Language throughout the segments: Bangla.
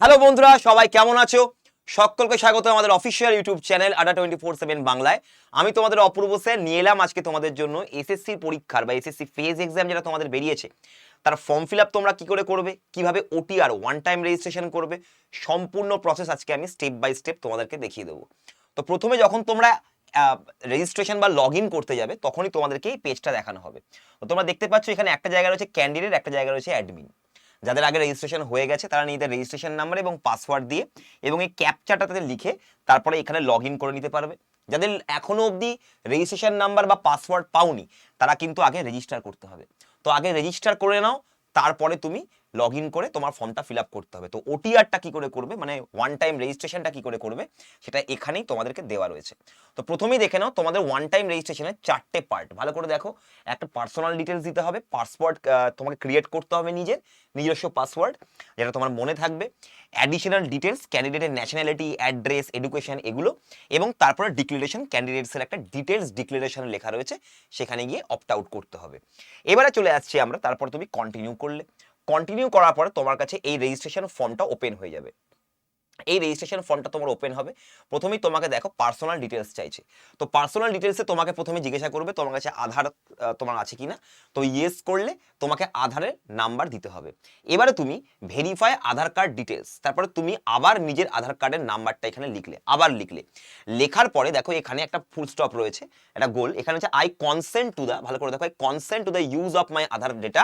হ্যালো বন্ধুরা, সবাই কেমন আছো? সকলকে স্বাগত আমাদের official YouTube channel Adda twenty four seven বাংলায়। আমি তোমাদের অপূর্ব স্যার নিয়ে এলাম আজকে তোমাদের জন্য এসএসসি পরীক্ষার বা এসএসসি ফেজ এক্সাম যেটা তোমাদের বেরিয়েছে। তার ফর্ম ফিল আপ তোমরা কি করে করবে? কীভাবে ওটিআর ওয়ান টাইম রেজিস্ট্রেশন করবে? সম্পূর্ণ প্রসেস আজকে আমি স্টেপ বাই স্টেপ তোমাদেরকে দেখিয়ে দেবো। তো প্রথমে যখন তোমরা রেজিস্ট্রেশন বা লগ করতে যাবে, তখনই তোমাদেরকে এই পেজটা দেখানো হবে। তো তোমরা দেখতে পাচ্ছ এখানে একটা জায়গা রয়েছে ক্যান্ডিডেট একটা জায়গা রয়েছে অ্যাডমিন যাদের আগে রেজিস্ট্রেশন হয়ে গেছে, তারা নিজেদের রেজিস্ট্রেশন নাম্বার এবং পাসওয়ার্ড দিয়ে এবং এই ক্যাপচারটা তাদের লিখে তারপরে এখানে লগ করে নিতে পারবে। যাদের এখনও অবধি রেজিস্ট্রেশন নাম্বার বা পাসওয়ার্ড পাওনি, তারা কিন্তু আগে রেজিস্টার করতে হবে। তো আগে রেজিস্টার করে নাও, তারপরে তুমি লগ ইন করে তোমার ফর্মটা ফিল আপ করতে হবে। তো ওটিআরটা কি করে করবে? মানে ওয়ান টাইম রেজিস্ট্রেশনটা কি করে করবে? সেটা এখানেই তোমাদেরকে দেওয়া রয়েছে। তো প্রথমেই দেখে নাও, তোমাদের ওয়ান টাইম রেজিস্ট্রেশনের চারটে পার্ট ভালো করে দেখো, একটা পার্সোনাল ডিটেলস দিতে হবে পাসওয়ার্ড তোমাকে ক্রিয়েট করতে হবে নিজের, নিজস্ব পাসওয়ার্ড যেটা তোমার মনে থাকবে অ্যাডিশনাল ডিটেলস ক্যান্ডিডেটের ন্যাশনালিটি অ্যাড্রেস এডুকেশন এগুলো, এবং তারপরে ডিক্লারেশন ক্যান্ডিডেটসের একটা ডিটেলস ডিক্লারেশন লেখা রয়েছে, সেখানে গিয়ে অপ্ট আউট করতে হবে। এবারে চলে আসছি আমরা, তারপর তুমি কন্টিনিউ করলে। কন্টিনিউ করার পরে তোমার কাছে এই রেজিস্ট্রেশন ফর্মটা ওপেন হয়ে যাবে। এই রেজিস্ট্রেশন ফর্মটা তোমার ওপেন হবে। প্রথমেই তোমাকে দেখো পার্সোনাল ডিটেলস চাইছে। তো পার্সোনাল ডিটেলসে তোমাকে প্রথমে জিজ্ঞাসা করবে, তোমার কাছে আধার তোমার আছে কিনা? তো ইয়েস করলে তোমাকে আধারের নাম্বার দিতে হবে। এবারে তুমি ভেরিফাই আধার কার্ড ডিটেলস তারপরে তুমি আবার নিজের আধার কার্ডের নাম্বারটা এখানে লিখলে, আবার লিখলে। লেখার পরে দেখো এখানে একটা ফুল স্টপ রয়েছে, একটা গোল এখানে হচ্ছে আই কনসেন্ট টু দ্য ভালো করে দেখো I consent to the use of my Aadhaar data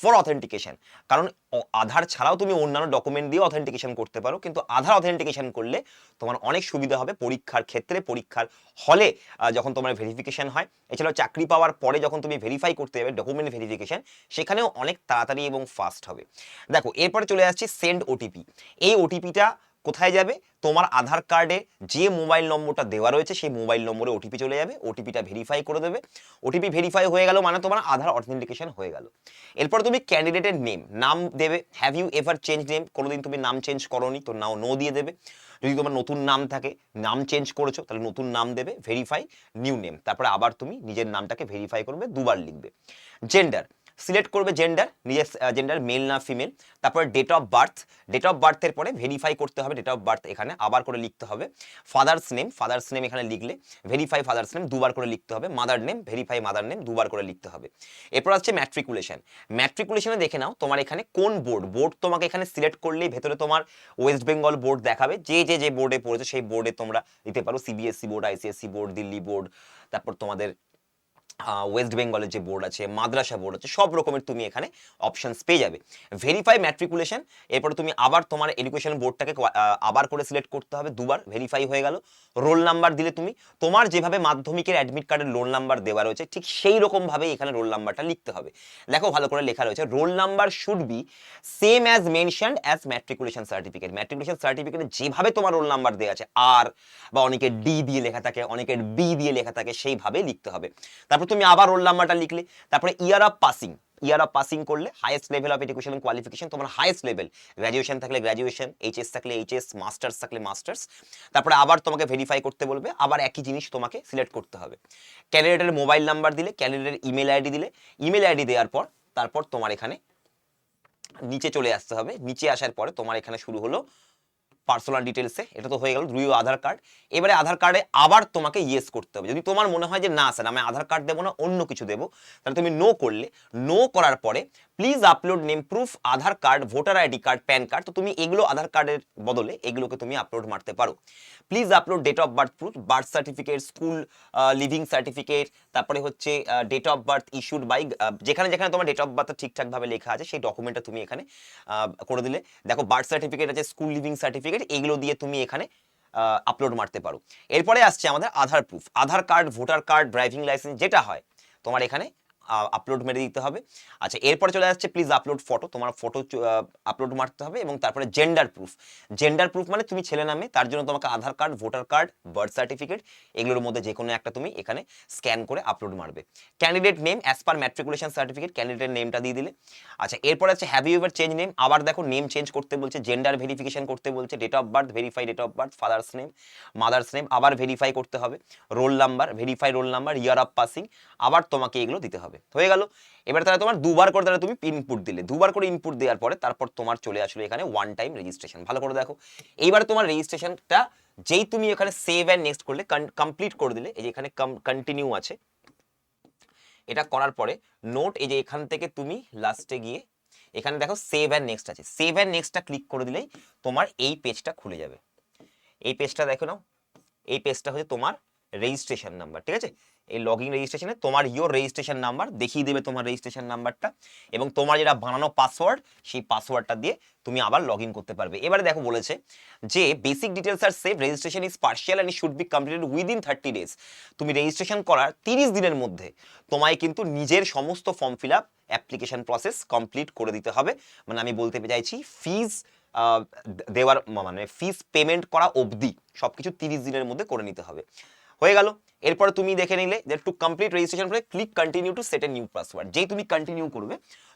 for authentication কারণ আধার ছাড়াও তুমি অন্যান্য ডকুমেন্ট দিয়ে অথেন্টিকেশন করতে পারো। কিন্তু আধার অথেন্টিকেশন করলে তোমার অনেক সুবিধা হবে পরীক্ষার ক্ষেত্রে। পরীক্ষার হলে যখন তোমার ভেরিফিকেশন হয়, এছাড়াও চাকরি পাওয়ার পরে যখন তুমি ভেরিফাই করতে যাবে ডকুমেন্ট ভেরিফিকেশন সেখানেও অনেক তাড়াতাড়ি এবং ফাস্ট হবে। দেখো, এরপরে চলে আসছি সেন্ড ওটিপি এই ওটিপিটা কোথায় যাবে? তোমার আধার কার্ডে যে মোবাইল নম্বরটা দেওয়া রয়েছে, সেই মোবাইল নম্বরে ওটিপি চলে যাবে। ওটিপিটা ভেরিফাই করে দেবে। ওটিপি ভেরিফাই হয়ে গেল মানে তোমার আধার অথেন্টিকেশন হয়ে গেল। এরপর তুমি ক্যান্ডিডেটের নেম নাম দেবে। Have you ever change name কোনোদিন তুমি নাম চেঞ্জ করোনি, তো নাও নো দিয়ে দেবে। যদি তোমার নতুন নাম থাকে, নাম চেঞ্জ করেছ, তাহলে নতুন নাম দেবে ভেরিফাই নিউ নেম তারপরে আবার তুমি নিজের নামটাকে ভেরিফাই করবে, দুবার লিখবে। জেন্ডার সিলেক্ট করবে জেন্ডার নিজের জেন্ডার মেল না ফিমেল তারপরে date of birth date of বার্থের পরে ভেরিফাই করতে হবে ডেট অফ বার্থ এখানে, আবার করে লিখতে হবে। ফাদার্স নেম ফাদার্স নেম এখানে লিখলে ভেরিফাই ফাদার্স নেম দুবার করে লিখতে হবে। Mother name verify mother name দুবার করে লিখতে হবে। এরপর হচ্ছে ম্যাট্রিকুলেশন ম্যাট্রিকুলেশনে দেখে নাও তোমার এখানে কোন বোর্ড বোর্ড তোমাকে এখানে সিলেক্ট করলেই ভেতরে তোমার ওয়েস্ট বেঙ্গল বোর্ড দেখাবে। যে যে যে বোর্ডে পড়েছে সেই বোর্ডে তোমরা দিতে পারো। CBSE board ICSE board Delhi board তারপর তোমাদের ওয়েস্ট বেঙ্গলের যে বোর্ড আছে, মাদ্রাসা বোর্ড আছে, সব রকমের তুমি এখানে অপশনস পেয়ে যাবে। ভেরিফাই ম্যাট্রিকুলেশন এরপরে তুমি আবার তোমার এডুকেশন বোর্ডটাকে আবার করে সিলেক্ট করতে হবে, দুবার ভেরিফাই হয়ে গেল। রোল নাম্বার দিলে তুমি, তোমার যেভাবে মাধ্যমিকের অ্যাডমিট কার্ডের রোল নাম্বার দেওয়া রয়েছে, ঠিক সেই রকম ভাবে এখানে রোল নাম্বারটা লিখতে হবে। দেখো ভালো করে লেখা রয়েছে roll number should be same as mention as matriculation certificate matriculation সার্টিফিকেটে যেভাবে তোমার রোল নাম্বার দেওয়া আছে আর বা অনেকের ডি দিয়ে লেখা থাকে অনেকের বি দিয়ে লেখা থাকে, সেইভাবে লিখতে হবে। তারপর তুমি আবার রোল নাম্বারটা লিখলে। তারপরে year of passing year of passing করলে highest level of education qualification তোমার হাইয়েস্ট লেভেল গ্র্যাজুয়েশন থাকলে গ্র্যাজুয়েশন এইচএস থাকলে এইচএস মাস্টার্স থাকলে মাস্টার্স তারপরে আবার তোমাকে ভেরিফাই করতে বলবে, আবার একই জিনিস তোমাকে সিলেক্ট করতে হবে। ক্যান্ডিডেটের মোবাইল নাম্বার দিলে ক্যান্ডিডেটের ইমেল আইডি দিলে। ইমেল আইডি দেওয়ার পর, তারপর তোমার এখানে নিচে চলে আসতে হবে। নিচে আসার পরে তোমার এখানে শুরু হলো পার্সোনাল ডিটেলসে এটা তো হয়ে গেল দুই আধার কার্ড এবারে আধার কার্ডে আবার তোমাকে ইয়েস করতে হবে। যদি তোমার মনে হয় যে না স্যার আমি আধার কার্ড দেবো না, অন্য কিছু দেবো, তাহলে তুমি নো করলে। নো করার পরে please upload name proof Aadhaar card voter ID card PAN card তো তুমি এগুলো আধার কার্ডের বদলে এগুলোকে তুমি আপলোড মারতে পারো। Please upload date of birth proof birth certificate school leaving certificate তারপরে হচ্ছে date of birth issued by যেখানে যেখানে তোমার ডেট অফ বার্থ ঠিকঠাকভাবে লেখা আছে, সেই ডকুমেন্টটা তুমি এখানে করে দিলে। দেখো বার্থ সার্টিফিকেট আছে স্কুল লিভিং সার্টিফিকেট এগুলো দিয়ে তুমি এখানে আপলোড মারতে পারো। এরপরে আসছে আমাদের Aadhaar proof Aadhaar card voter card driving licence যেটা হয়, তোমার এখানে আপলোড মেরে দিতে হবে। আচ্ছা এরপরে চলে আসছে প্লিজ আপলোড ফটো তোমার ফটো আপলোড মারতে হবে এবং তারপরে জেন্ডার প্রুফ জেন্ডার প্রুফ মানে তুমি ছেলে নামে তার জন্য তোমাকে Aadhaar card voter card birth certificate এগুলোর মধ্যে যে কোনো একটা তুমি এখানে স্ক্যান করে আপলোড মারবে। Candidate name as per matriculation certificate candidate নেমটা দিয়ে দিলে। আচ্ছা এরপরে আছে have you ever change name আবার দেখো নেম চেঞ্জ করতে বলছে জেন্ডার ভেরিফিকেশন করতে বলছে date of birth verify date of birth father's name mother's name আবার ভেরিফাই করতে হবে। Roll number verify roll number year of passing আবার তোমাকে এগুলো দিতে হবে। হবে। হয়ে গেল। এবার তাহলে তোমার দুবার করে তাহলে তুমি ইনপুট দিলে। দুবার করে ইনপুট দেওয়ার পরে তারপর তোমার চলে আসলো এখানে ওয়ান টাইম রেজিস্ট্রেশন ভালো করে দেখো। এইবার তোমার রেজিস্ট্রেশনটা যেই তুমি এখানে সেভ অ্যান্ড নেক্সট করলে কমপ্লিট করে দিলে, এই যে এখানে কন্টিনিউ আছে। এটা করার পরে নোট এই যে এখান থেকে তুমি লাস্টে গিয়ে এখানে দেখো সেভ অ্যান্ড নেক্সট আছে। সেভ অ্যান্ড নেক্সটটা ক্লিক করে দিলেই তোমার এই পেজটা খুলে যাবে। এই পেজটা দেখো নাও। এই পেজটা হচ্ছে তোমার রেজিস্ট্রেশন নাম্বার ঠিক আছে? এই লগ ইন রেজিস্ট্রেশনে তোমার ইয়োর রেজিস্ট্রেশন নাম্বার দেখিয়ে দেবে তোমার রেজিস্ট্রেশন নাম্বারটা এবং তোমার যেটা বানানো পাসওয়ার্ড সেই পাসওয়ার্ডটা দিয়ে তুমি আবার লগ ইন করতে পারবে। এবারে দেখো বলেছে যে basic details R save registration is partial and should be completed within thirty days তুমি রেজিস্ট্রেশন করার তিরিশ দিনের মধ্যে তোমায় কিন্তু নিজের সমস্ত form fill up application process complete করে দিতে হবে। মানে আমি বলতে চাইছি ফিজ দেওয়ার মানে ফিস পেমেন্ট করা অবধি সবকিছু তিরিশ দিনের মধ্যে করে নিতে হবে। হয়ে গেল। এরপর তুমি দেখে নিলে যে টু কমপ্লিট রেজিস্ট্রেশন করে click continue to set a new password যেই তুমি কন্টিনিউ করবে,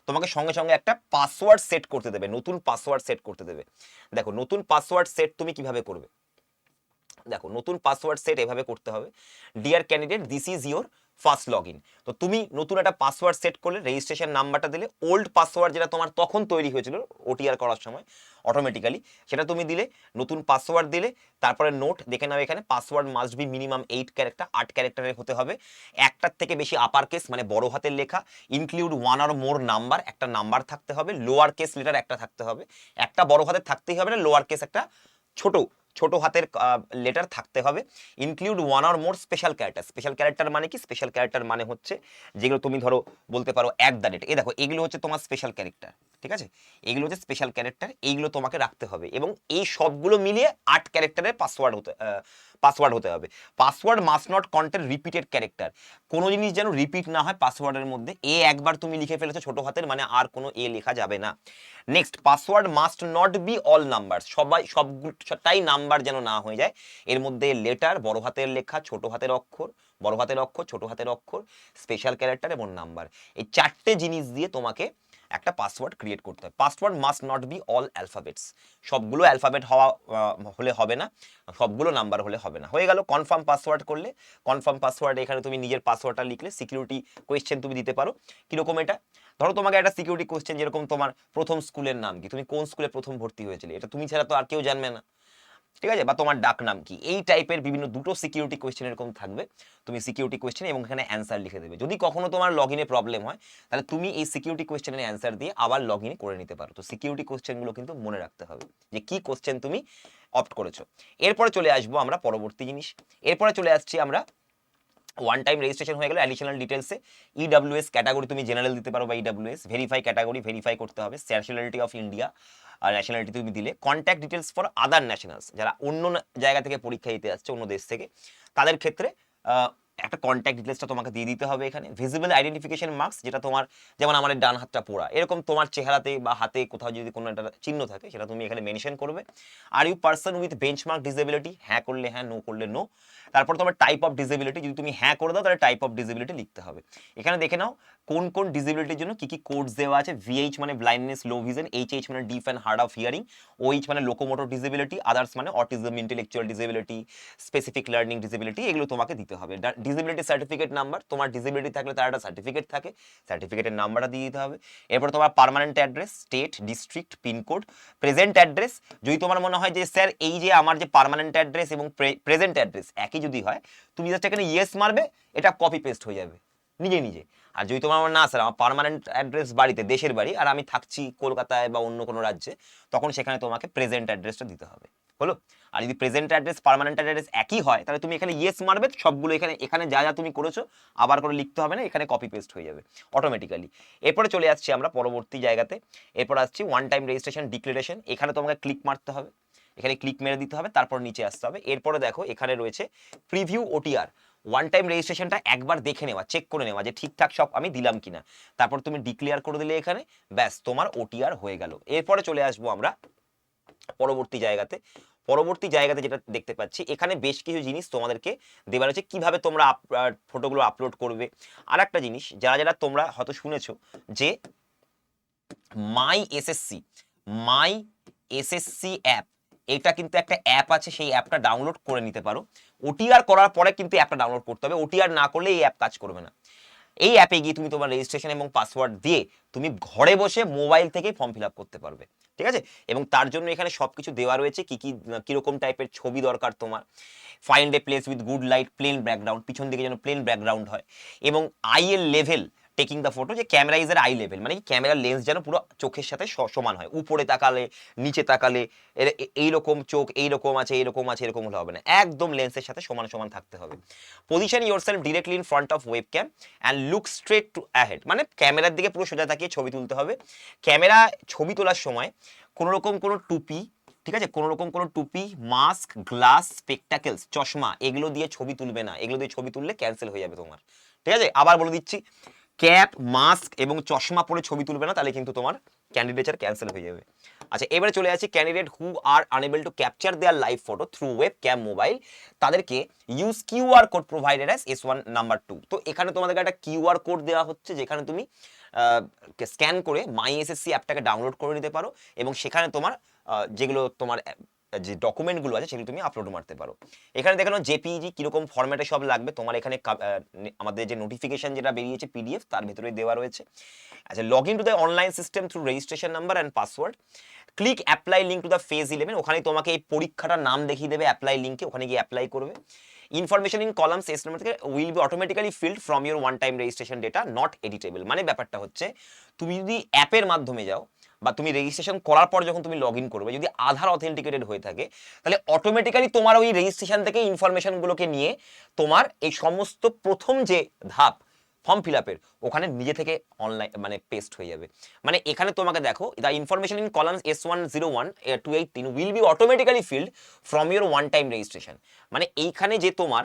তোমাকে সঙ্গে সঙ্গে একটা পাসওয়ার্ড সেট করতে দেবে, নতুন পাসওয়ার্ড সেট করতে দেবে। দেখো, নতুন পাসওয়ার্ড সেট তুমি কীভাবে করবে? দেখো, নতুন পাসওয়ার্ড সেট এভাবে করতে হবে। Dear candidate this is your first log in তো তুমি নতুন একটা পাসওয়ার্ড সেট করলে রেজিস্ট্রেশন নাম্বারটা দিলে ওল্ড পাসওয়ার্ড যেটা তোমার তখন তৈরি হয়েছিল ওটিআর করার সময় অটোমেটিক্যালি সেটা তুমি দিলে, নতুন পাসওয়ার্ড দিলে, তারপরে নোট দেখে নাও এখানে password must be minimum eight character আট ক্যারেক্টারের হতে হবে। একটার থেকে বেশি আপার কেস মানে বড় হাতের লেখা include one or more number একটা নাম্বার থাকতে হবে লোয়ার কেস লেটার একটা থাকতে হবে। একটা বড় হাতের থাকতেই হবে না লোয়ার কেস একটা ছোট ছোট হাতের লেটার থাকতে হবে। Include one or more special character special character মানে কি? স্পেশাল ক্যারেক্টার মানে হচ্ছে যেগুলো তুমি ধরো বলতে পারো অ্যাট দ্য রেট এ দেখো, এগুলো হচ্ছে তোমার স্পেশাল ক্যারেক্টার ঠিক আছে? এগুলো হচ্ছে স্পেশাল ক্যারেক্টার এইগুলো তোমাকে রাখতে হবে। এবং এই সবগুলো মিলিয়ে আট ক্যারেক্টারের পাসওয়ার্ড হতে পাসওয়ার্ড হতে হবে। Password must not content repeated character কোনো জিনিস যেন রিপিট না হয় পাসওয়ার্ডের মধ্যে, এ একবার তুমি লিখে ফেলেছো ছোট হাতের মানে আর কোনো এ লেখা যাবে না। Next password must not be all number সবাই সবটাই নাম্বার যেন না হয়ে যায়। এর মধ্যে লেটার বড় হাতের লেখা, ছোট হাতের অক্ষর, বড় হাতের অক্ষর, ছোট হাতের অক্ষর স্পেশাল ক্যারেক্টার এবং নাম্বার এই চারটে জিনিস দিয়ে তোমাকে একটা পাসওয়ার্ড ক্রিয়েট করতে হয়। Password must not be all alphabets সবগুলো অ্যালফাবেট হওয়া হলে হবে না। সবগুলো নাম্বার হলে হবে না। হয়ে গেল কনফার্ম পাসওয়ার্ড করলে কনফার্ম পাসওয়ার্ড এখানে তুমি নিজের পাসওয়ার্ডটা লিখলে সিকিউরিটি কোয়েশ্চেন তুমি দিতে পারো। কীরকম এটা? ধরো তোমাকে একটা সিকিউরিটি কোয়েশ্চেন যেরকম তোমার প্রথম স্কুলের নাম কি? তুমি কোন স্কুলে প্রথম ভর্তি হয়েছিলে? এটা তুমি ছাড়া তো আর কেউ জানবে না। ঠিক আছে? বা তোমার ডাক নাম কি? এই টাইপের বিভিন্ন দুটো সিকিউরিটি কোয়েশ্চেন এরকম থাকবে। তুমি সিকিউরিটি কোয়েশ্চেন এবং এখানে অ্যান্সার লিখে দেবে। যদি কখনো তোমার লগ ইনে প্রবলেম হয়, তাহলে তুমি এই সিকিউরিটি কোয়েশ্চেনের অ্যান্সার দিয়ে আবার লগ ইন করে নিতে পারো। তো সিকিউরিটি কোয়েশ্চেনগুলো কিন্তু মনে রাখতে হবে যে কি কোয়েশ্চেন তুমি অপ্ট করেছ। এরপরে চলে আসব আমরা পরবর্তী জিনিস। এরপরে চলে আসছি আমরা ওয়ান টাইম রেজিস্ট্রেশন হয়ে গেল অ্যাডিশনাল ডিটেলসে ইডাব্লিউএস ক্যাটাগরি তুমি জেনারেল দিতে পারো বা ইডাব্লিউএস ভেরিফাই ক্যাটাগরি ভেরিফাই করতে হবে। ন্যাশনালিটি অফ ইন্ডিয়া আর ন্যাশনালিটি তুমি দিলে। Contact details for other nationals যারা অন্য জায়গা থেকে পরীক্ষা দিতে আসছে অন্য দেশ থেকে, তাদের ক্ষেত্রে একটা কন্ট্যাক্ট ডিটেলসটা তোমাকে দিয়ে দিতে হবে এখানে। ভিজিবল আইডেন্টিফিকেশন মার্কস যেটা তোমার, যেমন আমার ডান হাতটা পোড়া। এরকম তোমার চেহারাতে বা হাতে কোথাও যদি কোনো একটা চিহ্ন থাকে, সেটা তুমি এখানে মেনশন করবে। Are you person with benchmark disability হ্যাঁ করলে হ্যাঁ নো করলে নো তারপর তোমার টাইপ অফ ডিসেবিলিটি যদি তুমি হ্যাঁ করে দাও, তাহলে টাইপ অফ ডিসেবিলিটি লিখতে হবে। এখানে দেখে নাও, কোন কোন ডিসেবিলিটির জন্য কি কি কোডস দেওয়া আছে? ভিএইচ মানে blindness low vision H H মানে deaf and hard of hearing OH মানে লোকোমোটর ডিসেবিলিটি আদার্স মানে autism intellectual disability specific learning disability এগুলো তোমাকে দিতে হবে। ডিসেবিলিটি সার্টিফিকেট নাম্বার তোমার ডিসেবিলিটি থাকলে তার একটা সার্টিফিকেট থাকে সার্টিফিকেটের নাম্বারটা দিয়ে দিতে হবে। এরপর তোমার permanent address state district pincode present address যদি তোমার মনে হয় যে, স্যার, এই যে আমার যে পার্মানেন্ট অ্যাড্রেস এবং প্রেজেন্ট অ্যাড্রেস একই যদি হয়, তুমি জাস্ট এখানে ইয়েস মারবে, এটা কপি পেস্ট হয়ে যাবে, নিজে নিজে। আর যদি তোমার না, স্যার, আমার পার্মানেন্ট অ্যাড্রেস বাড়িতে, দেশের বাড়ি, আর আমি থাকছি কলকাতায় বা অন্য কোনো রাজ্যে, তখন সেখানে তোমাকে প্রেজেন্ট অ্যাড্রেসটা দিতে হবে। হলো আর যদি প্রেজেন্ট অ্যাড্রেস পার্মানেন্ট অ্যাড্রেস একই হয়, তাহলে তুমি এখানে ইয়েস মারবে, সবগুলো এখানে এখানে যা যা তুমি করেছ, আবার করে লিখতে হবে না, এখানে কপি পেস্ট হয়ে যাবে অটোমেটিক্যালি এরপরে চলে আসছি আমরা পরবর্তী জায়গাতে। এরপর আসছি ওয়ান টাইম রেজিস্ট্রেশন ডিক্লারেশন এখানে তোমাকে ক্লিক মারতে হবে। এখানে ক্লিক মেরে দিতে হবে, তারপর নিচে আসতে হবে। এরপরে দেখো, এখানে রয়েছে প্রিভিউ ওটিআর ওয়ান টাইম রেজিস্ট্রেশনটা একবার দেখে নেওয়া চেক করে নেওয়া যে ঠিকঠাক সব আমি দিলাম কিনা। তারপর তুমি ডিক্লেয়ার করে দিলে এখানে, ব্যাস তোমার ওটিআর হয়ে গেল। এরপরে চলে আসব আমরা পরবর্তী জায়গাতে। পরবর্তী জায়গাতে যেটা দেখতে পাচ্ছি, এখানে বেশ কিছু জিনিস তোমাদেরকে দেওয়া রয়েছে কীভাবে তোমরা ফটোগুলো আপলোড করবে? আর একটা জিনিস, যারা যারা তোমরা হয়তো শুনেছো যে my SSC my SSC app এটা কিন্তু একটা অ্যাপ আছে, সেই অ্যাপটা ডাউনলোড করে নিতে পারো। ওটিআর করার পরে কিন্তু অ্যাপটা ডাউনলোড করতে হবে। ওটিআর না করলে এই অ্যাপ কাজ করবে না। এই অ্যাপে গিয়ে তুমি তোমার রেজিস্ট্রেশন এবং পাসওয়ার্ড দিয়ে তুমি ঘরে বসে মোবাইল থেকেই ফর্ম ফিল করতে পারবে। ঠিক আছে? এবং তার জন্য এখানে সব কিছু দেওয়া রয়েছে, কি কি কীরকম টাইপের ছবি দরকার তোমার? Find a place with good light plain background পিছন দিকে যেন প্লেন ব্যাকগ্রাউন্ড হয়। এবং eye level taking the photo যে ক্যামেরা ইজ এর আই লেভেল মানে ক্যামেরার লেন্স যেন পুরো চোখের সাথে সমান হয়। উপরে তাকালে, নিচে তাকালে এইরকম চোখ, এইরকম আছে এইরকম আছে, এরকম হলে হবে না। একদম লেন্সের সাথে সমান সমান থাকতে হবে। Position yourself directly in front of webcam and look straight to ahead মানে ক্যামেরার দিকে পুরো সোজা তাকিয়ে ছবি তুলতে হবে। ক্যামেরা ছবি তোলার সময় কোনো রকম কোনো টুপি, ঠিক আছে? কোনো রকম কোনো টুপি মাস্ক গ্লাস স্পেকটাকেলস চশমা, এগুলো দিয়ে ছবি তুলবে না। এগুলো দিয়ে ছবি তুললে ক্যান্সেল হয়ে যাবে তোমার। ঠিক আছে? আবার বলে দিচ্ছি ক্যাপ, মাস্ক এবং চশমা পরে ছবি তুলবে না, তাহলে কিন্তু তোমার ক্যান্ডিডেচার ক্যান্সেল হয়ে যাবে। আচ্ছা এবারে চলে আসি candidate who are unable to capture their live photo through web cam তাদেরকে use QR code provided as S one number two তো এখানে তোমাদেরকে একটা কিউআর কোড দেওয়া হচ্ছে, যেখানে তুমি স্ক্যান করে মাই এসএসসি অ্যাপটাকে ডাউনলোড করে নিতে পারো এবং সেখানে তোমার যেগুলো তোমার যে ডকুমেন্টগুলো আছে সেগুলো তুমি আপলোড মারতে পারো। এখানে দেখানো জেপিজি কীরকম ফরম্যাটে সব লাগবে। তোমার এখানে আমাদের যে নোটিফিকেশন যেটা বেরিয়েছে পিডিএফ তার ভেতরে দেওয়া রয়েছে। আচ্ছা log in to the online system through registration number and password click apply link to the phase eleven ওখানে তোমাকে এই পরীক্ষাটার নাম দেখিয়ে দেবে অ্যাপ্লাই লিঙ্কে ওখানে গিয়ে অ্যাপ্লাই করবে। Information in columns S number থেকে will be automatically filled from your one time registration data not editable মানে ব্যাপারটা হচ্ছে, তুমি যদি অ্যাপের মাধ্যমে যাও বা তুমি রেজিস্ট্রেশন করার পর যখন তুমি লগ ইন করবে, যদি আধার অথেন্টিকেটেড হয়ে থাকে, তাহলে অটোমেটিক্যালি তোমার ওই রেজিস্ট্রেশন থেকে ইনফরমেশনগুলোকে নিয়ে তোমার এই সমস্ত প্রথম যে ধাপ ফর্ম ফিল আপের ওখানে নিজে থেকে অনলাইন মানে পেস্ট হয়ে যাবে। মানে এখানে তোমাকে দেখো the information in columns S one zero one two eight তিন will be automatically filled from your one time registration মানে এইখানে যে তোমার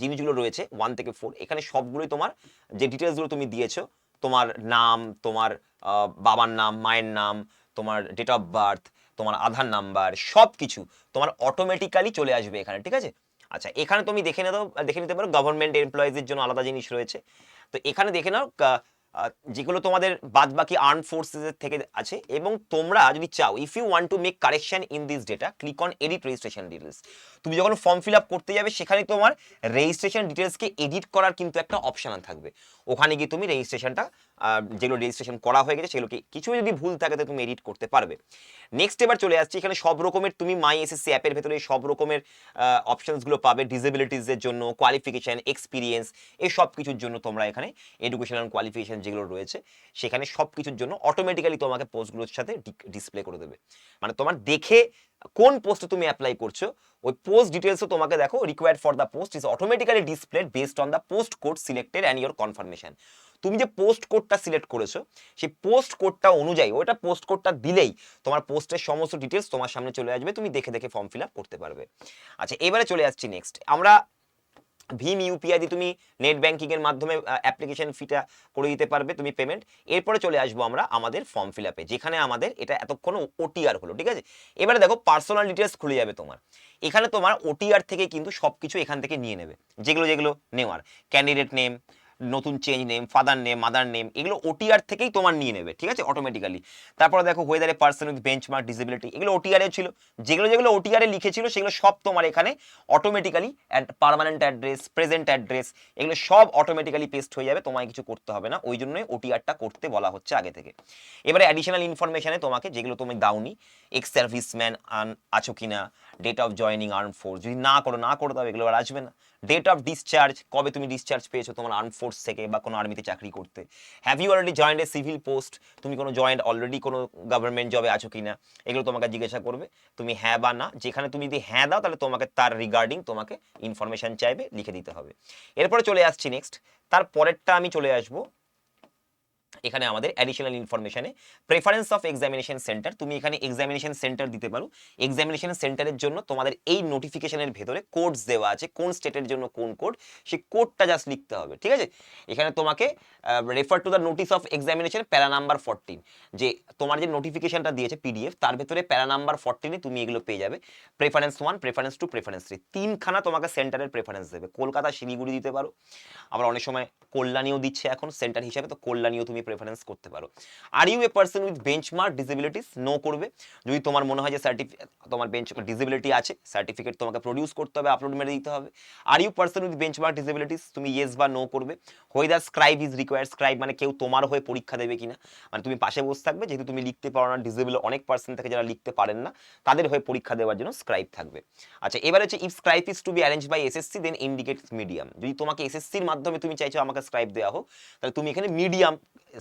জিনিসগুলো রয়েছে ওয়ান থেকে ফোর এখানে সবগুলোই তোমার যে ডিটেলসগুলো তুমি দিয়েছ তোমার নাম, তোমার বাবার নাম, মায়ের নাম, তোমার ডেট অফ বার্থ তোমার আধার নাম্বার সব কিছু তোমার অটোমেটিক্যালি চলে আসবে এখানে, ঠিক আছে? আচ্ছা এখানে তুমি দেখে নাও দেখে নিতে পারো গভর্নমেন্ট এমপ্লয়িজের জন্য আলাদা জিনিস রয়েছে। তো এখানে দেখে নাও যেগুলো তোমাদের বাদ বাকি আর্ম ফোর্সেসের থেকে আছে, এবং তোমরা যদি চাও if you want to make correction in this data click on edit registration details তুমি যখন ফর্ম ফিল আপ করতে যাবে, সেখানে তোমার রেজিস্ট্রেশন ডিটেলসকে এডিট করার কিন্তু একটা অপশান থাকবে। ওখানে গিয়ে তুমি রেজিস্ট্রেশনটা যেগুলো রেজিস্ট্রেশন করা হয়ে গেছে, সেগুলোকে কিছু যদি ভুল থাকে তো তুমি এডিট করতে পারবে। নেক্সট এবার চলে আসছি, এখানে সব রকমের তুমি মাই এসএসসি অ্যাপের ভেতরে সব রকমের অপশনসগুলো পাবে ডিসেবিলিটিসের জন্য কোয়ালিফিকেশন এক্সপিরিয়েন্স এই সব কিছুর জন্য তোমরা এখানে এডুকেশনাল কোয়ালিফিকেশন যেগুলো রয়েছে, সেখানে সব কিছুর জন্য অটোমেটিক্যালি তোমাকে পোস্টগুলোর সাথে ডিসপ্লে করে দেবে। মানে তোমার দেখে কোন পোস্টে তুমি অ্যাপ্লাই করছ, ওই পোস্ট ডিটেলসও তোমাকে দেখো required for the post is automatically displayed based on the post code selected and your confirmation তুমি যে পোস্ট কোডটা সিলেক্ট করেছ, সেই পোস্ট কোডটা অনুযায়ী, ওইটা পোস্ট কোডটা দিলেই তোমার পোস্টের সমস্ত ডিটেলস তোমার সামনে চলে আসবে, তুমি দেখে দেখে ফর্ম ফিল আপ করতে পারবে। আচ্ছা এবারে চলে আসছি নেক্সট আমরা ভীম ইউপিআই দিয়ে তুমি নেট ব্যাঙ্কিংয়ের মাধ্যমে অ্যাপ্লিকেশন ফিটা করে দিতে পারবে তুমি পেমেন্ট এরপরে চলে আসব আমরা আমাদের ফর্ম ফিল আপে যেখানে আমাদের এটা এতক্ষণ ওটিআর হলো, ঠিক আছে? এবারে দেখো পার্সোনাল ডিটেলস খুলে যাবে তোমার। এখানে তোমার ওটিআর থেকে কিন্তু সব কিছু এখান থেকে নিয়ে নেবে, যেগুলো যেগুলো নেওয়ার। ক্যান্ডিডেট নেম নতুন change name father name mother name এগুলো ওটিআর থেকেই তোমার নিয়ে নেবে, ঠিক আছে? অটোমেটিক্যালি তারপরে দেখো ওয়েদারে পার্সন উইথ বেঞ্চমার্ক ডিসেবিলিটি এগুলো ওটিআরে ছিল। যেগুলো যেগুলো ওটিআরে লিখেছিল, সেগুলো সব তোমার এখানে automatically permanent address present address এগুলো সব অটোমেটিক্যালি পেস্ট হয়ে যাবে, তোমায় কিছু করতে হবে না। ওই জন্যই ওটিআরটা করতে বলা হচ্ছে আগে থেকে। এবারে অ্যাডিশনাল ইনফরমেশানে তোমাকে যেগুলো তুমি দাওনি এক্স সার্ভিসম্যান আন আছো কিনা date of joining arm force যদি না করো না করো দাও এগুলো আর আসবে না। ডেট অফ ডিসচার্জ কবে তুমি ডিসচার্জ পেয়েছ তোমার আর্ম ফোর্স থেকে বা কোনো আর্মিতে চাকরি করতে? Have you already joint a civil post তুমি কোনো জয়েন্ট অলরেডি কোনো গভর্নমেন্ট জবে আছো কি না এগুলো তোমাকে জিজ্ঞাসা করবে, তুমি হ্যাঁ বা না। যেখানে তুমি যদি হ্যাঁ দাও, তাহলে তোমাকে তার রিগার্ডিং তোমাকে ইনফরমেশন চাইবে, লিখে দিতে হবে। এরপরে চলে আসছি নেক্সট তার পরেরটা আমি চলে আসব। এখানে আমাদের অ্যাডিশনাল ইনফরমেশনে প্রেফারেন্স অফ এক্সামিনেশন সেন্টার তুমি এখানে এক্সামিনেশন সেন্টার দিতে পারো। এক্সামিনেশন সেন্টারের জন্য তোমাদের এই নোটিফিকেশনের ভেতরে কোডস দেওয়া আছে, কোন স্টেটের জন্য কোন কোড সেই কোডটা জাস্ট লিখতে হবে, ঠিক আছে? এখানে তোমাকে refer to the notice of examination para number fourteen যে তোমার যে নোটিফিকেশনটা দিয়েছে পিডিএফ তার ভেতরে প্যারা নাম্বার ফোরটিনে তুমি এগুলো পেয়ে যাবে। Preference one preference two preference three তিনখানা তোমাকে সেন্টারের প্রেফারেন্স দেবে। কলকাতা শিলিগুড়ি দিতে পারো। আবার অনেক সময় কল্যাণীও দিচ্ছে এখন সেন্টার হিসাবে, তো কল্যাণীও তুমি প্রেফারেন্স করতে পারো। Are you a person with benchmark disabilities no করবে। যদি তোমার মনে হয় যে সার্টিফিকেট তোমার বেঞ্চ ডিসেবিলিটি আছে সার্টিফিকেট তোমাকে প্রডিউস করতে হবে আপলোড মেরে দিতে হবে। Are you person with benchmark disabilities তুমি ইয়েস বা নো করবে। Whether scribe is required scribe মানে কেউ তোমার হয়ে পরীক্ষা দেবে কিনা। মানে তুমি পাশে বসে থাকবে, যেহেতু তুমি লিখতে পারো না ডিসেবল অনেক পার্সন থাকে যারা লিখতে পারেন না, তাদের হয়ে পরীক্ষা দেওয়ার জন্য স্ক্রাইব থাকবে। আচ্ছা এবার হচ্ছে if scribe is to be arrange by SSC then indicate medium যদি তোমাকে এসএসসির মাধ্যমে তুমি চাইছো আমাকে স্ক্রাইব দেওয়া হোক, তাহলে তুমি এখানে মিডিয়াম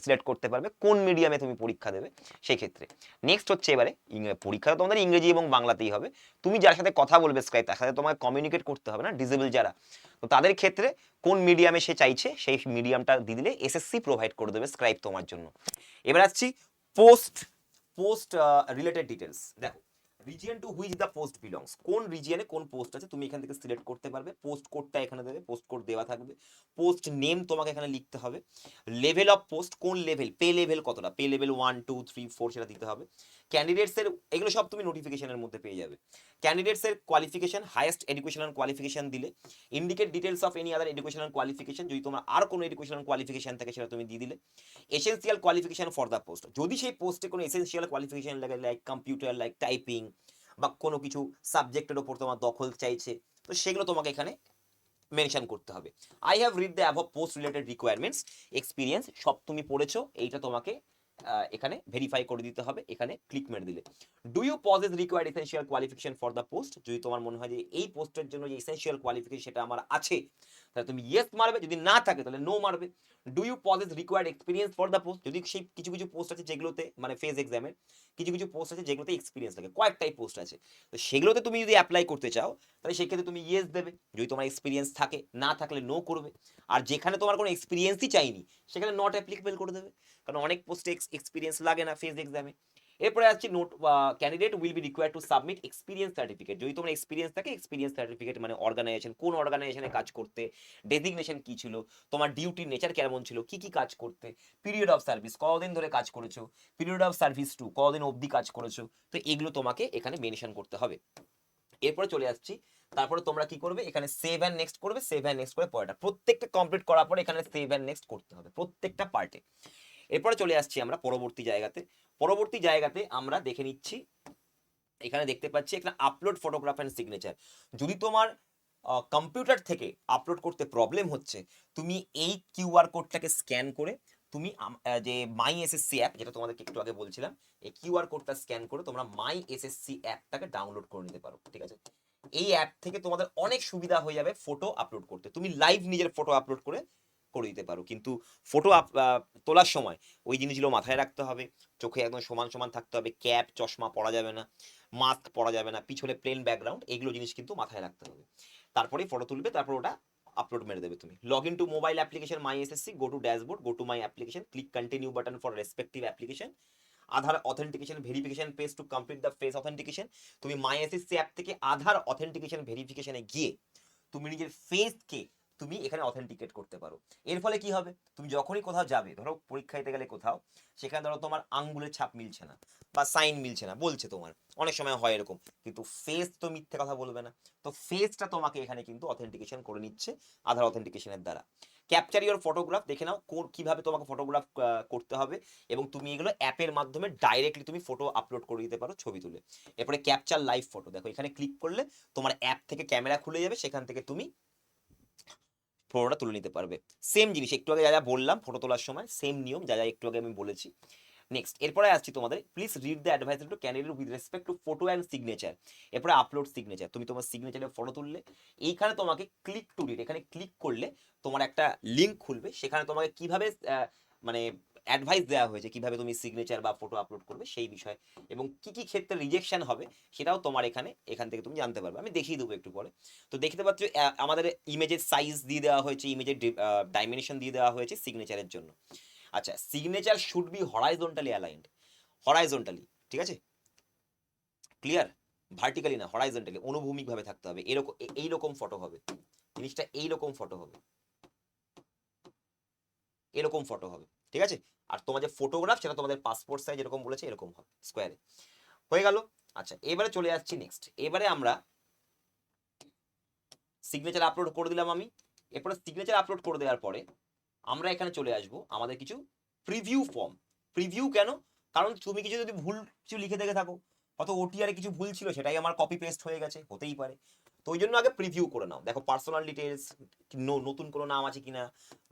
সিলেক্ট করতে পারবে, কোন মিডিয়ামে তুমি পরীক্ষা দেবে সেই ক্ষেত্রে। নেক্সট হচ্ছে এবারে পরীক্ষা তোমাদের ইংরেজি এবং বাংলাতেই হবে। তুমি যার সাথে কথা বলবে স্ক্রাইব তার সাথে তোমাকে কমিউনিকেট করতে হবে না ডিসেবল যারা। তো তাদের ক্ষেত্রে কোন মিডিয়ামে সে চাইছে, সেই মিডিয়ামটা দিয়ে দিলে এসএসসি প্রোভাইড করে দেবে স্ক্রাইব তোমার জন্য। এবার আসছি পোস্ট পোস্ট রিলেটেড ডিটেলস দেখো region to which the post belongs কোন রিজিয়নে কোন পোস্ট আছে তুমি এখান থেকে সিলেক্ট করতে পারবে। পোস্ট কোডটা এখানে দেবে পোস্ট কোড দেওয়া থাকবে। পোস্ট নেম তোমাকে এখানে লিখতে হবে। লেভেল অফ পোস্ট কোন লেভেল পে লেভেল কতটা? Pay level one two three four সেটা দিতে হবে। ক্যান্ডিডেটসের এগুলো সব তুমি নোটিফিকেশনের মধ্যে পেয়ে যাবে। ক্যান্ডিডেটসের কোয়ালিফিকেশন হাইয়েস্ট এডুকেশনাল কোয়ালিফিকেশন দিলে indicate details of any other educational qualification যদি তোমার আর কোনো এডুকেশনাল কোয়ালিফিকেশন থাকে সেটা তুমি দিয়ে দিলে। Essential qualification for the post যদি সেই পোস্টে কোনো এসেন্সিয়াল কোয়ালিফিকেশন লাগে লাইক কম্পিউটার লাইক টাইপিং বা কোনো কিছু সাবজেক্টের ওপর তোমার দখল চাইছে, তো সেগুলো তোমাকে এখানে মেনশন করতে হবে। I have read the above post related requirements experience সব তুমি পড়েছো, এইটা তোমাকে এখানে ভেরিফাই করে দিতে হবে, এখানে ক্লিক মেরে দিলে। Do you possess required essential qualification for the post যদি তোমার মনে হয় যে এই পোস্টের জন্য যে এসেন্সিয়াল কোয়ালিফিকেশন সেটা আমার আছে, তাহলে তুমি ইয়েস মারবে, যদি না থাকে তাহলে নো মারবে। Do you possess required experience for the post যদি সেই কিছু কিছু পোস্ট আছে যেগুলোতে মানে ফেজ এক্সামের কিছু কিছু পোস্ট আছে যেগুলোতে এক্সপিরিয়েন্স লাগে কয়েকটাই পোস্ট আছে। তো সেগুলোতে তুমি যদি অ্যাপ্লাই করতে চাও, তাহলে সেক্ষেত্রে তুমি ইয়েস দেবে। যদি তোমার এক্সপিরিয়েন্স থাকে, না থাকলে নো করবে। আর যেখানে তোমার কোনো এক্সপিরিয়েন্সই চাইনি, সেখানে নট অ্যাপ্লিকেবল করে দেবে। কারণ অনেক পোস্টে এক্সপিরিয়েন্স লাগে না ফেজ এক্সামে এরপরে আসছে note candidate will be required to submit experience certificate যদি তোমার এক্সপিরিয়েন্স থাকে এক্সপিরিয়েন্স সার্টিফিকেট মানে অর্গানাইজেশন কোন অর্গানাইজেশনে কাজ করতে ডেজিগনেশন কি ছিল, তোমার ডিউটির নেচার কেমন ছিল, কি কি কাজ করতে পিরিয়ড অফ সার্ভিস কতদিন ধরে কাজ করেছ পিরিয়ড অফ সার্ভিস টু কতদিন অবধি কাজ করেছ, তো এগুলো তোমাকে এখানে মেনশন করতে হবে। এরপরে চলে আসছি, তারপরে তোমরা কি করবে, এখানে সেভ অ্যান্ড নেক্সট করবে সেভ অ্যান্ড নেক্সট করে পরেটা প্রত্যেকটা কমপ্লিট করার পরে এখানে সেভ অ্যান্ড নেক্সট করতে হবে, প্রত্যেকটা পার্টে এরপরে চলে আসছি আমরা পরবর্তী জায়গাতে। পরবর্তী জায়গাতে আমরা দেখে নিচ্ছি, এখানে দেখতে পাচ্ছি এখানে আপলোড ফটোগ্রাফ অ্যান্ড সিগনেচার যদি তোমার কম্পিউটার থেকে আপলোড করতে প্রবলেম হচ্ছে, তুমি এই কিউআর কোডটাকে স্ক্যান করে, তুমি যে মাই এসএসসি অ্যাপ যেটা তোমাদেরকে একটু আগে বলছিলাম, এই কিউআর কোডটা স্ক্যান করে তোমরা মাই এসএসসি অ্যাপটাকে ডাউনলোড করে নিতে পারো, ঠিক আছে? এই অ্যাপ থেকে তোমাদের অনেক সুবিধা হয়ে যাবে ফটো আপলোড করতে। তুমি লাইভ নিজের ফটো আপলোড করে করে দিতে পারো। কিন্তু ফটো তোলার সময় ওই জিনিসগুলো মাথায় রাখতে হবে। চোখে একদম সমান সমান থাকতে হবে। ক্যাপ, চশমা পরা যাবে না। মাস্ক পরা যাবে না। পিছনে প্লেন ব্যাকগ্রাউন্ড এগুলো জিনিস কিন্তু মাথায় রাখতে হবে। তারপরেই ফটো তুলবে, তারপর ওটা আপলোড মেরে দেবে তুমি। Log in to mobile application my S SSC go to dashboard go to my application click continue button for respective application Aadhaar authentication verification page to complete the face authentication তুমি মাই এস এসএসসি অ্যাপ থেকে আধার অথেন্টিকেশন ভেরিফিকেশনে গিয়ে তুমি নিজের ফেসকে তুমি এখানে অথেন্টিকেট করতে পারো। এর ফলে কি হবে? তুমি যখনই কোথাও যাবে, ধরো পরীক্ষা দিতে গেলে কোথাও, সেখানে ধরো তোমার আঙ্গুলের ছাপ মিলছে না বা সাইন মিলছে না, বলছে তোমার। অনেক সময় হয় এরকম, কিন্তু ফেস তো মিথ্যে কথা বলবে না। তো ফেসটা তোমাকে এখানে কিন্তু অথেন্টিকেশন করে নিচ্ছে আধার অথেন্টিকেশনের দ্বারা। ক্যাপচার ইউর ফটোগ্রাফ দেখে নাও কীভাবে তোমাকে ফটোগ্রাফ করতে হবে এবং তুমি এগুলো অ্যাপের মাধ্যমে ডাইরেক্টলি তুমি ফটো আপলোড করে দিতে পারো ছবি তুলে। এরপরে ক্যাপচার লাইভ ফটো দেখো এখানে ক্লিক করলে তোমার অ্যাপ থেকে ক্যামেরা খুলে যাবে, সেখান থেকে তুমি ফটোটা তুলে নিতে পারবে। সেম জিনিস, একটু আগে যা যা বললাম ফটো তোলার সময় সেম নিয়ম, যা যা একটু আগে আমি বলেছি। নেক্সট এরপরে আসছি তোমাদের please read the advice to candidate with respect to photo and signature এরপরে আপলোড সিগনেচার তুমি তোমার সিগনেচারে ফটো তুললে, এইখানে তোমাকে ক্লিক টু রিড এখানে ক্লিক করলে তোমার একটা লিঙ্ক খুলবে, সেখানে তোমাকে কীভাবে মানে অ্যাডভাইস দেওয়া হয়েছে কীভাবে তুমি সিগনেচার বা ফটো আপলোড করবে সেই বিষয়ে এবং কি কি ক্ষেত্রে রিজেকশন হবে সেটাও তোমার এখানে, এখান থেকে তুমি জানতে পারবে। আমি দেখিয়ে দেবো একটু পরে। তো দেখতে পাচ্ছ আমাদের ইমেজের সাইজ দিয়ে দেওয়া হয়েছে ইমেজের ডাইমেনশন দিয়ে দেওয়া হয়েছে সিগনেচারের জন্য। আচ্ছা signature should be horizontally aligned horizontally ঠিক আছে? ক্লিয়ার ভার্টিক্যালি না হরাইজন্টালি অনুভূমিকভাবে থাকতে হবে। এরকম এইরকম ফটো হবে। জিনিসটা এইরকম ফটো হবে। এরকম ফটো হবে, ঠিক আছে? আর তোমার যে ফটোগ্রাফ সেটা তোমাদের পাসপোর্ট সাইজ এরকম বলেছে, এরকম হবে স্কোয়ারে হয়ে গেল? আচ্ছা এবারে চলে যাচ্ছি নেক্সট এবারে আমরা সিগনেচার আপলোড করে দিলাম আমি। এরপরে সিগনেচার আপলোড করে দেওয়ার পরে আমরা এখানে চলে আসব আমাদের কিছু প্রিভিউ ফর্ম প্রিভিউ কেন? কারণ তুমি কিছু যদি ভুল কিছু লিখে দেখে থাকো হয়তো ওটিআরে কিছু ভুল ছিল, সেটাই আমার কপি পেস্ট হয়ে গেছে, হতেই পারে। তো ওই জন্য আগে প্রিভিউ করে নাও। দেখো পার্সোনাল ডিটেলস নতুন কোনো নাম আছে কিনা,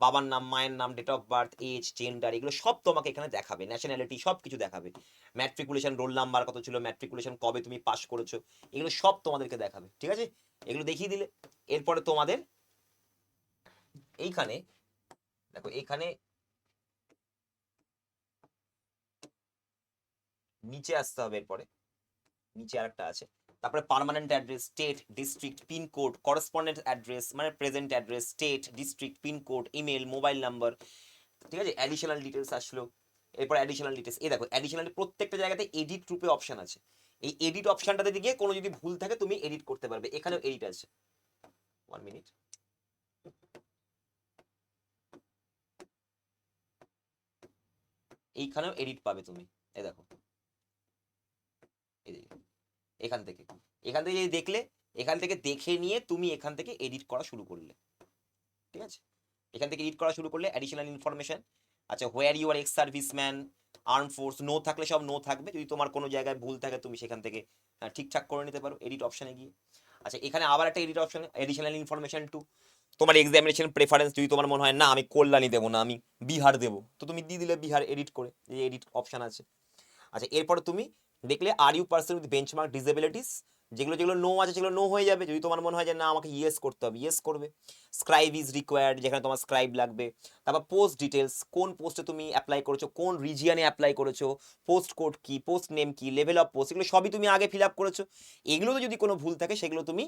বাবার নাম, মায়ের নাম date of birth age gender এগুলো সব তোমাকে এখানে দেখাবে। ন্যাশনালিটি সব কিছু দেখাবে। ম্যাট্রিকুলেশন রোল নাম্বার কত ছিল ম্যাট্রিকুলেশন কবে তুমি পাস করেছ, এগুলো সব তোমাদেরকে দেখাবে, ঠিক আছে? এগুলো দেখিয়ে দিলে, এরপরে তোমাদের এইখানে, দেখো এইখানে নিচে আসতে হবে এরপরে, নিচে আরেকটা আছে। তারপরে permanent address state district pincode correspondent address মানে present address state district pincode email mobile number ঠিক আছে? অ্যাডিশনাল ডিটেলস আসলো। এরপর অ্যাডিশনাল ডিটেলস এই দেখো অ্যাডিশনাল প্রত্যেকটা জায়গাতে এডিট রূপে অপশন আছে। এই এডিট অপশনটাতে গিয়ে কোনো যদি ভুল থাকে, তুমি এডিট করতে পারবে। এখানেও এডিট আছে। ওয়ান মিনিট এইখানেও এডিট পাবে তুমি। এই দেখো। এই দেখো। এখান থেকে এখান থেকে যদি দেখলে, এখান থেকে দেখে নিয়ে তুমি এখান থেকে এডিট করা শুরু করলে। ঠিক আছে? এখান থেকে এডিট করা শুরু করলে অ্যাডিশনাল ইনফরমেশন আচ্ছা where you are ex serviceman arm force no থাকলে সব নো থাকবে। যদি তোমার কোনো জায়গায় ভুল থাকে, তুমি সেখান থেকে ঠিকঠাক করে নিতে পারো এডিট অপশানে গিয়ে। আচ্ছা এখানে আবার একটা edit option additional information two তোমার এক্সামিনেশন প্রেফারেন্স যদি তোমার মনে হয়, না, আমি কল্যাণী দেবো না, আমি বিহার দেবো। তো তুমি দিয়ে দিলে বিহার এডিট করে, এই এডিট অপশন আছে। আচ্ছা এরপরে তুমি দেখলে are you person with benchmark disabilities যেগুলো যেগুলো নো আছে, সেগুলো নো হয়ে যাবে। যদি তোমার মনে হয় যে না, আমাকে ইয়েস করতে হবে ইয়েস করবে। স্ক্রাইব ইজ রিকোয়ার্ড যেখানে তোমার স্ক্রাইব লাগবে। তারপর পোস্ট ডিটেলস কোন পোস্টে তুমি অ্যাপ্লাই করেছ, কোন রিজিয়ানে অ্যাপ্লাই করেছ পোস্ট কোড কি পোস্ট নেম কি লেভেল অফ পোস্ট এগুলো সবই তুমি আগে ফিল আপ করেছ। এগুলোতে যদি কোনো ভুল থাকে, সেগুলো তুমি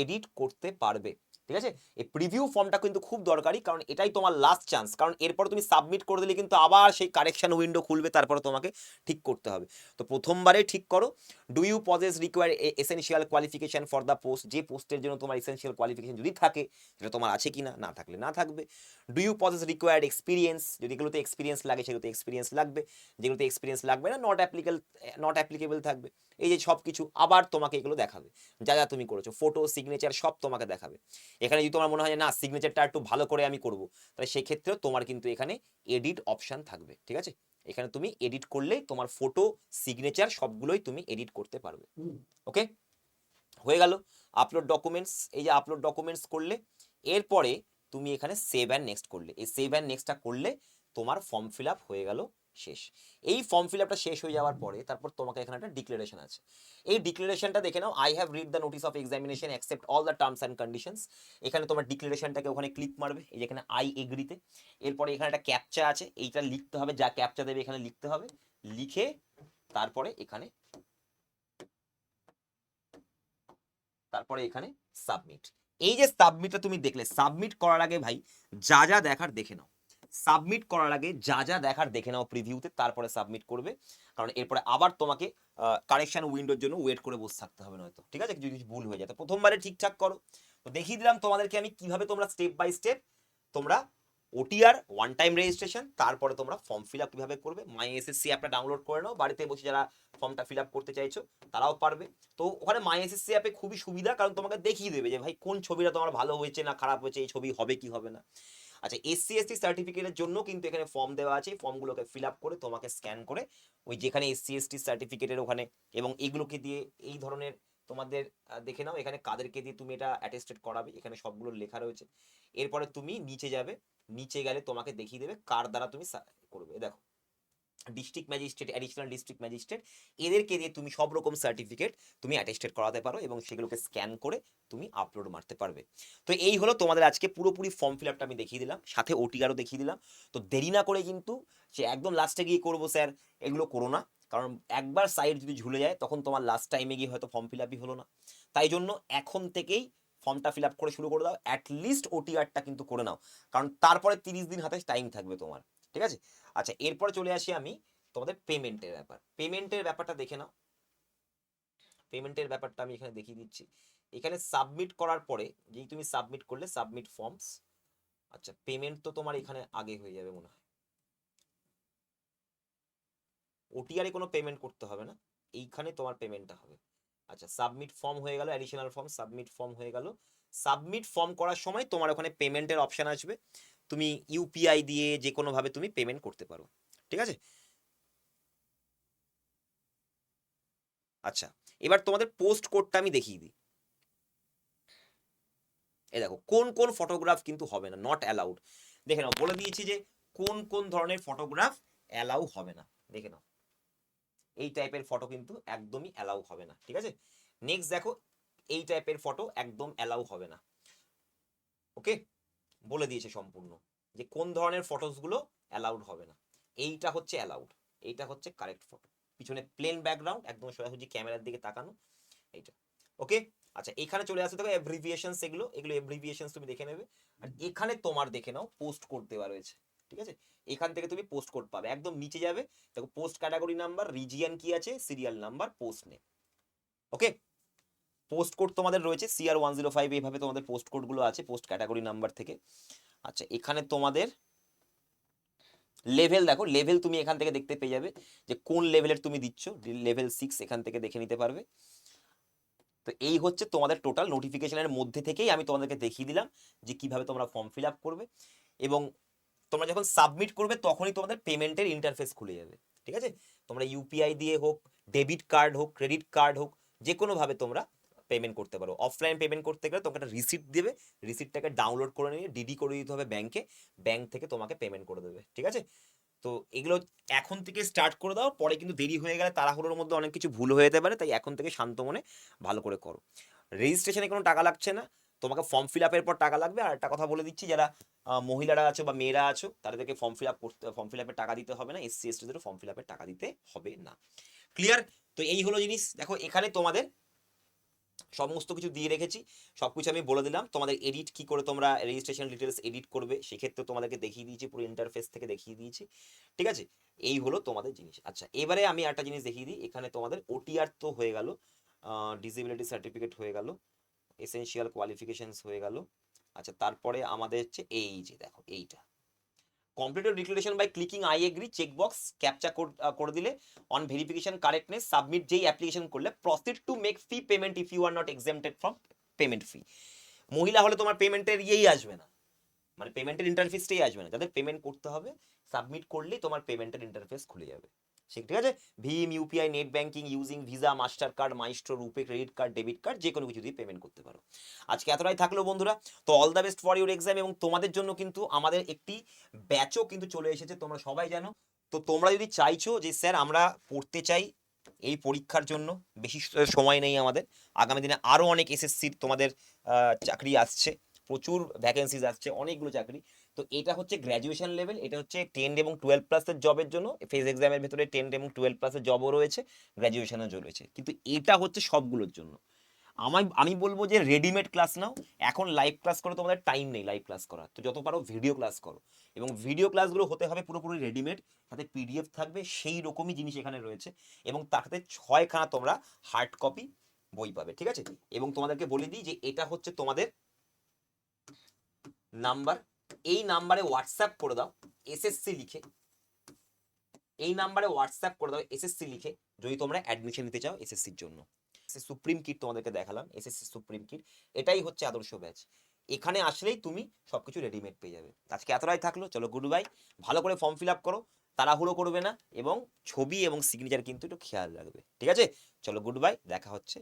এডিট করতে পারবে। ঠিক আছে? এই প্রিভিউ ফর্মটা কিন্তু খুব দরকারি, কারণ এটাই তোমার লাস্ট চান্স কারণ এরপর তুমি সাবমিট করে দিলে কিন্তু আবার সেই কারেকশন উইন্ডো খুলবে, তারপরে তোমাকে ঠিক করতে হবে। তো প্রথমবারে ঠিক করো do you possess require essential qualification for the post যে পোস্টের জন্য তোমার এসেনশিয়াল কোয়ালিফিকেশন যদি থাকে, সেটা তোমার আছে কি না না থাকলে না থাকবে। Do you possess required experience যদি এগুলোতে এক্সপিরিয়েন্স লাগে, সেগুলোতে এক্সপিরিয়েন্স লাগবে। যেগুলোতে এক্সপিরিয়েন্স লাগবে না নট অ্যাপ্লিকেল নট অ্যাপ্লিকেবল থাকবে। এই যে সব কিছু আবার তোমাকে এগুলো দেখাবে। যা যা তুমি করেছ ফটো সিগনেচার সব তোমাকে দেখাবে। এখানে যদি তোমার মনে হয় না সিগনেচারটা একটু ভালো করে আমি করব তাহলে সেক্ষেত্রেও তোমার কিন্তু এখানে এডিট অপশন থাকবে ঠিক আছে? এখানে তুমি এডিট করলে তোমার ফটো সিগনেচার সবগুলোই তুমি এডিট করতে পারবে ওকে হয়ে গেল আপলোড ডকুমেন্টস এই যে আপলোড ডকুমেন্টস করলে এরপরে তুমি এখানে সেভ অ্যান্ড নেক্সট করলে এই সেভ অ্যান্ড নেক্সটটা করলে তোমার ফর্ম ফিল আপ হয়ে গেল শেষ। এই ফর্ম ফিল আপটা শেষ হয়ে যাওয়ার পরে তারপর তোমাকে এখানে একটা ডিক্লারেশন আছে। এই ডিক্লারেশনটা দেখে নাও I have read the notice of examination accept all the terms and conditions এখানে তোমার ডিক্লারেশনটাকে ওখানে ক্লিক মারবে, এই যেখানে আই এগ্রিতে এরপরে এখানে একটা ক্যাপচা আছে, এইটা লিখতে হবে, যা ক্যাপচা দেবে এখানে লিখতে হবে। লিখে তারপরে এখানে তারপরে এখানে সাবমিট এই যে সাবমিটটা তুমি দেখলে সাবমিট করার আগে ভাই যা যা দেখার দেখে নাও। সাবমিট করার আগে যা যা দেখার দেখে নাও প্রিভিউতে তারপরে সাবমিট করবে। কারণ এরপরে আবার তোমাকে কারেকশন উইন্ডোর জন্য ওয়েট করে বসে থাকতে হবে নয়তো। ঠিক আছে? যদি ভুল হয়ে যায়। তো প্রথমবারে ঠিকঠাক করো। তো দেখিয়ে দিলাম তোমাদেরকে আমি কীভাবে তোমরা স্টেপ বাই স্টেপ তোমরা ওটিআর ওয়ান টাইম রেজিস্ট্রেশন তারপরে তোমরা ফর্ম ফিল আপ কীভাবে করবে। মাই এসএসসি অ্যাপটা ডাউনলোড করে নাও। বাড়িতে বসে যারা ফর্মটা ফিল আপ করতে চাইছো, তারাও পারবে। তো ওখানে মাই এসএসসি অ্যাপে খুবই সুবিধা, কারণ তোমাকে দেখিয়ে দেবে যে, ভাই, কোন ছবিটা তোমার ভালো হয়েছে না খারাপ হয়েছে? এই ছবি হবে কি হবে না? আচ্ছা এসসি এসটি সার্টিফিকেটের জন্য কিন্তু এখানে ফর্ম দেওয়া আছে। ফর্মগুলোকে ফিল আপ করে তোমাকে স্ক্যান করে ওই যেখানে এসসি এসটি সার্টিফিকেটের ওখানে এবং এগুলোকে দিয়ে এই ধরনের তোমাদের দেখে নাও এখানে কাদেরকে দিয়ে তুমি এটা অ্যাটেস্টেড করাবে। এখানে সবগুলো লেখা রয়েছে। এরপরে তুমি নিচে যাবে। নিচে গেলে তোমাকে দেখিয়ে দেবে কার দ্বারা তুমি করবে। দেখো। District magistrate additional district magistrate এদেরকে দিয়ে তুমি সব রকম সার্টিফিকেট তুমি অ্যাটেস্টেড করাতে পারো এবং সেগুলোকে স্ক্যান করে তুমি আপলোড মারতে পারবে। তো এই হলো তোমাদের আজকে পুরোপুরি ফর্ম ফিল আপটা আমি দেখিয়ে দিলাম, সাথে ওটিআরও দেখিয়ে দিলাম। তো দেরি না করে কিন্তু সে একদম লাস্টে গিয়ে করব স্যার এগুলো করো না। কারণ একবার সাইড যদি ঝুলে যায়, তখন তোমার লাস্ট টাইমে গিয়ে হয়তো ফর্ম ফিল আপই হলো না। তাই জন্য এখন থেকেই ফর্মটা ফিল আপ করে শুরু করে দাও। অ্যাটলিস্ট ওটিআরটা কিন্তু করে নাও। কারণ তারপরে তিরিশ দিন হাতে টাইম থাকবে তোমার। ঠিক আছে? আচ্ছা এরপরে চলে আসি আমি তোমাদের পেমেন্টের ব্যাপার। পেমেন্টের ব্যাপারটা দেখে নাও। পেমেন্টের ব্যাপারটা আমি এখানে দেখিয়ে দিচ্ছি। এখানে সাবমিট করার পরে, যেই তুমি সাবমিট করলে সাবমিট ফর্মস আচ্ছা পেমেন্ট তো তোমার এখানে আগে হয়ে যাবে মনে হয়। ওটিআরে কোনো পেমেন্ট করতে হবে না। এইখানে তোমার পেমেন্টটা হবে। আচ্ছা সাবমিট ফর্ম হয়ে গেল অ্যাডিশনাল ফর্ম সাবমিট ফর্ম হয়ে গেল। সাবমিট ফর্ম করার সময় তোমার ওখানে পেমেন্টের অপশন আসবে। তুমি ইউপিআই দিয়ে যে কোনোভাবে তুমি পেমেন্ট করতে পারো। ঠিক আছে? আচ্ছা এবার তোমাদের পোস্ট কোডটা আমি দেখিয়ে দিই। এই দেখো, কোন কোন ফটোগ্রাফ কিন্তু হবে না নট অ্যালাউড দেখে নাও, বলে দিয়েছি যে কোন কোন ধরনের ফটোগ্রাফ অ্যালাউ হবে না। দেখে নাও, এই টাইপের ফটো কিন্তু একদমই অ্যালাউ হবে না, ঠিক আছে? নেক্সট দেখো, এই টাইপের ফটো একদম অ্যালাউ হবে না। ওকে বলে দিয়েছে সম্পূর্ণ যে কোন ধরনের ফটোসগুলো অ্যালাউড হবে না। এইটা হচ্ছে অ্যালাউড এইটা হচ্ছে কারেক্ট ফটো পিছনে প্লেন ব্যাকগ্রাউন্ড একদম সোজাসুজি ক্যামেরার দিকে তাকানো, এইটা। ওকে আচ্ছা এখানে চলে আসতে দেখো এভ্রিভিয়েশনস এগুলো এগুলো এভ্রিভিয়েশনস তুমি দেখে নেবে। আর এখানে তোমার দেখে নাও পোস্ট কোড দেওয়া রয়েছে, ঠিক আছে? এখান থেকে তুমি পোস্ট কোড পাবে, একদম নিচে যাবে। দেখো পোস্ট ক্যাটাগরি নাম্বার রিজিয়ন কি আছে serial number post name okay post code তোমাদের রয়েছে সিআর ওয়ান জিরো ফাইভ এইভাবে তোমাদের পোস্ট কোডগুলো আছে পোস্ট ক্যাটাগরি নাম্বার থেকে। আচ্ছা এখানে তোমাদের লেভেল দেখো লেভেল তুমি এখান থেকে দেখতে পেয়ে যাবে যে কোন লেভেলের তুমি দিচ্ছ লেভেল সিক্স এখান থেকে দেখে নিতে পারবে। তো এই হচ্ছে তোমাদের টোটাল নোটিফিকেশনের মধ্যে থেকেই আমি তোমাদেরকে দেখিয়ে দিলাম যে কীভাবে তোমরা ফর্ম ফিল আপ করবে এবং তোমরা যখন সাবমিট করবে তখনই তোমাদের পেমেন্টের ইন্টারফেস খুলে যাবে, ঠিক আছে? তোমরা ইউপিআই দিয়ে হোক ডেবিট কার্ড হোক ক্রেডিট কার্ড হোক যে কোনোভাবে তোমরা পেমেন্ট করতে পারো। অফলাইন পেমেন্ট করতে গেলে তোমাকে একটা রিসিপ্ট দেবে। রিসিপ্টটাকে ডাউনলোড করে নিয়ে ডিডি করে দিতে হবে ব্যাংকে ব্যাংক থেকে তোমাকে পেমেন্ট করে দেবে, ঠিক আছে? তো এগুলো এখন থেকে স্টার্ট করে দাও, পরে কিন্তু দেরি হয়ে গেলে তাড়াহুড়োর মধ্যে অনেক কিছু ভুল হয়ে যেতে পারে, তাই এখন থেকে শান্ত মনে ভালো করে করো। রেজিস্ট্রেশনে কোনো টাকা লাগছে না। তোমাকে ফর্ম ফিল আপের পর টাকা লাগবে। আর একটা কথা বলে দিচ্ছি, যারা মহিলারা আছো বা মেয়েরা আছো তাদেরকে ফর্ম ফিল আপ করতে ফর্ম ফিল আপের টাকা দিতে হবে না। এসসি এসটিদেরও ফর্ম ফিল আপের টাকা দিতে হবে না। ক্লিয়ার তো এই হলো জিনিস। দেখো, এখানে তোমাদের সমস্ত কিছু দিয়ে রেখেছি। সব কিছু আমি বলে দিলাম। তোমাদের এডিট কি করে তোমরা রেজিস্ট্রেশন ডিটেলস এডিট করবে, সেক্ষেত্রে তোমাদেরকে দেখিয়ে দিয়েছি, পুরো ইন্টারফেস থেকে দেখিয়ে দিয়েছি। ঠিক আছে? এই হলো তোমাদের জিনিস। আচ্ছা এবারে আমি একটা জিনিস দেখিয়ে দিই। এখানে তোমাদের ওটিআর তো হয়ে গেল ডিসেবিলিটি সার্টিফিকেট হয়ে গেল এসেনশিয়াল কোয়ালিফিকেশনস হয়ে গেল। আচ্ছা তারপরে আমাদের হচ্ছে এই যে দেখো, এইটা। Completed declaration by clicking I agree checkbox captcha করে দিলে অন ভেরিফিকেশন কারেক্টনেস সাবমিট যেই অ্যাপ্লিকেশন করলে proceed to make fee payment if you are not exempted from payment fee মহিলা হলে তোমার পেমেন্টের ইয়েই আসবে না। মানে পেমেন্টের ইন্টারফেসটাই আসবে না। যাদের পেমেন্ট করতে হবে সাবমিট করলেই তোমার পেমেন্টের ইন্টারফেস খুলে যাবে। সে ঠিক আছে? ভিম, UPI, net banking using, Visa master card Maestro, RuPay, credit card, debit card, যে কোনো কিছু দিয়ে পেমেন্ট করতে পারো। আজকে এতটাই থাকল বন্ধুরা। তো all the best for your exam এবং তোমাদের জন্য কিন্তু আমাদের একটি ব্যাচও কিন্তু চলে এসেছে, তোমরা সবাই জানো। তো তোমরা যদি চাইছো যে স্যার আমরা পড়তে চাই এই পরীক্ষার জন্য, বেশি সময় নেই আমাদের। আগামী দিনে আরও অনেক এসএসসির তোমাদের চাকরি আসছে। প্রচুর ভ্যাকেন্সিজ আসছে, অনেকগুলো চাকরি। তো এটা হচ্ছে গ্র্যাজুয়েশন লেভেল এটা হচ্ছে টেন এবং টুয়েলভ প্লাসের জবের জন্য ফেজ এক্সামের ভেতরে টেন এবং টুয়েলভ প্লাসের জবও রয়েছে গ্র্যাজুয়েশনও রয়েছে। কিন্তু এটা হচ্ছে সবগুলোর জন্য। আমায়, আমি বলব যে রেডিমেড ক্লাস নাও, এখন লাইভ ক্লাস করো তোমাদের টাইম নেই লাইভ ক্লাস করার। তো যত পারো ভিডিও ক্লাস করো। এবং ভিডিও ক্লাসগুলো হতে হবে পুরোপুরি রেডিমেড সাথে পিডিএফ থাকবে, সেই রকমই জিনিস এখানে রয়েছে, এবং তাতে ছয়খানা তোমরা হার্ড কপি বই পাবে, ঠিক আছে? এবং তোমাদেরকে বলে দিই যে এটা হচ্ছে তোমাদের নাম্বার এই নাম্বারে হোয়াটসঅ্যাপ করে দাও এসএসসি লিখে। এই নাম্বারে হোয়াটসঅ্যাপ করে দাও এসএসসি লিখে। যদি তোমরা অ্যাডমিশন নিতে চাও এসএসসির জন্য। সুপ্রিম কিট তোমাদেরকে দেখালাম এসএসসি সুপ্রিম কিট এটাই হচ্ছে আদর্শ ব্যাচ এখানে আসলেই তুমি সবকিছু রেডিমেড পেয়ে যাবে। আজকে এতটাই থাকল, চলো গুড বাই ভালো করে ফর্ম ফিল আপ করো, তাড়াহুড়ো করবে না, এবং ছবি এবং সিগনেচার কিন্তু একটু খেয়াল রাখবে। ঠিক আছে? চলো গুড বাই দেখা হচ্ছে।